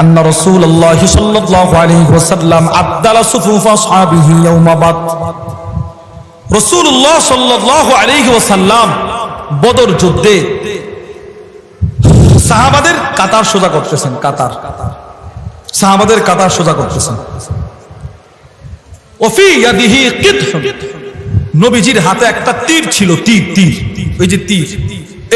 أن رسول الله صلى الله عليه وسلم عدل صفوف أصحابه يوم بدر রসুল্লাহ সাল্লাহ আলাইহি ওয়াসাল্লাম বদর যুদ্ধে সাহাবাদের কাতার সোজা করতেছেন কাতার সাহাবাদের কাতার সোজা করতেছেন ওফি ইয়াদিহি কিদহুন নবীজির হাতে একটা তীর ছিল তীর তীর ওই যে তীর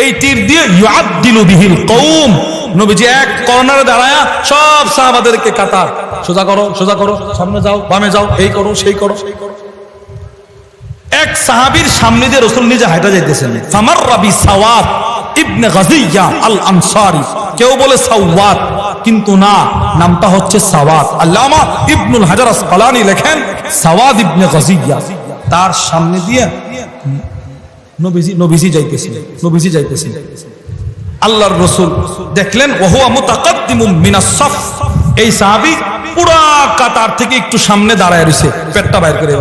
এই তীর দিয়ে ইউআদ্দিলু বিহিল কওম নবীজি এক কর্নারে দাঁড়ায়া সব সাহাবাদেরকে কাতার। সোজা করো সোজা করো, সামনে যাও, বামে যাও, এই করো, সেই করো। এক সাহাবীর সামনে দিয়ে রসুল নিজে হাঁটা যাইতেছেন। রাবি সাওয়াত ইবনে গাজিয়া আল আনসারি কেউ বলে সাওয়াত কিন্তু না, নামটা হচ্ছে সাওয়াত আল্লামা ইবনুল হাজার আসকালানি লেখেন সাওয়াদ ইবনে গাজিয়া। তার সামনে দিয়ে নবীজি নবীজি নবীজি যাইতেছেন আল্লাহর রসুল দেখলেন, ওহুয়া মুতাকাদ্দিমুম মিনাস সাফ। এই সাহাবি পুরা কাতার থেকে একটু সামনে দাঁড়ায় রয়েছে, পেটটা বাইর করে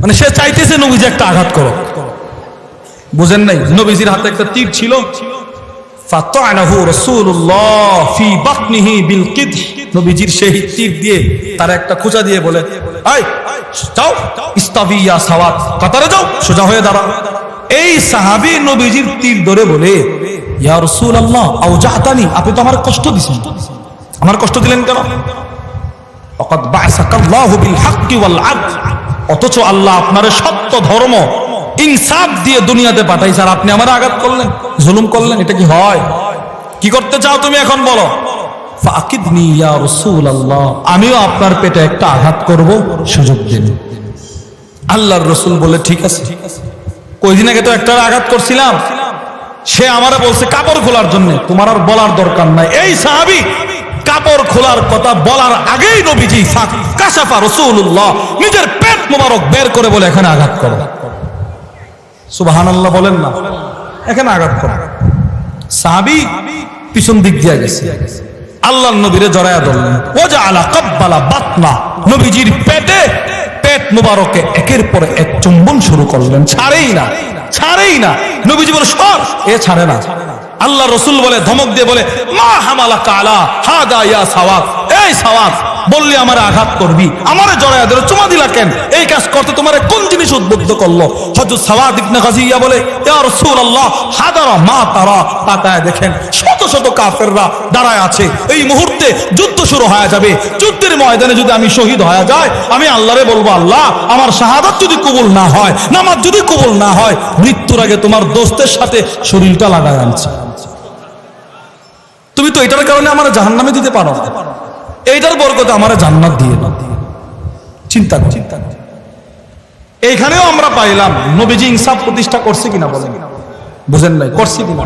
মানে সে চাইতেছে নবীজি একটা আঘাত করো। বুঝেন নাই? নবীজির হাতে একটা তীর ছিল। নবীজির সেই তীর দিয়ে তার একটা দিয়ে বলে যাও কাতারে যাও, সোজা হয়ে এই সাহাবী নবীজির তীর ধরে বলে আপনি তো আমার কষ্ট দিছেন। আমার কষ্ট দিলেন কেন? অথচ আল্লাহ আপনার সত্য ধর্ম, ইনসাফ দিয়ে দুনিয়াতে পাঠাইছে আর আপনি আমার আঘাত করলেন, জুলুম করলেন, এটা কি হয়? কি করতে চাও তুমি এখন বলো? আমিও আপনার পেটে একটা আঘাত করব, সুযোগ দিন। আল্লাহর রসুল বলে, ঠিক আছে। কয়দিন আগে তো একটা আঘাত করছিলাম সে আমারে বলছে, কাপড় খোলার জন্য তোমার আর বলার দরকার নাই। এই সাহাবি কাপড় খোলার কথা বলার আগেই নবীজি কাশাফা রসুল্লাহ নিজের পেট মোবারক বের করে বলে, এখানে আঘাত করো। সুবাহান আল্লাহ বলেন না, এখানে আঘাত করো। সাহাবি পিছন দিক দিয়ে গেছে। আল্লাহ নবীরে জড়ায়া ধরলেন। ও যা আলা কাব্বালা বাতনা। নবীজির পেটে পেট মুবারকে একের পর এক চুম্বন শুরু করলেন। ছাড়েই না ছাড়েই না। নবীজি বলে, সর। এ ছাড়ে না। আল্লাহ রসুল বলে, ধমক দিয়ে বলে, মা হামালা কালা হাদা ইয়া সাওয়াত এই সাওয়াত বললি আমার আঘাত করবি, আমার জড়ায়া ধরে, চুমা দিলা কেন? এই কাজ করতে তোমার কোন জিনিস উদ্বুদ্ধ করল? হযরত সাওয়াদ গাজিয়া বলে হাদারা মা তারা। তাকায় দেখেন, শত শত কাফেররা দাঁড়ায় আছে। এই মুহূর্তে যুদ্ধ শুরু হয়ে যাবে। যুদ্ধের ময়দানে যদি আমি শহীদ হয়ে যায় আমি আল্লাহরে বলব, আল্লাহ, আমার শাহাদাত যদি কবুল না হয়, নামাজ যদি কবুল না হয়, মৃত্যুর আগে তোমার দোস্তের সাথে শরীরটা লাগায় আনছে। তুমি তো এটার কারণে আমার জাহান্নামে দিতে পারো না। এইটার বরকতে আমার জান্নাত দিয়ে দাও। চিন্তা চিন্তা এইখানেও আমরা পাইলাম, নবীজি ইনসাফ প্রতিষ্ঠা করছে কিনা বলেন। বুঝেন নাই, করছে কিনা?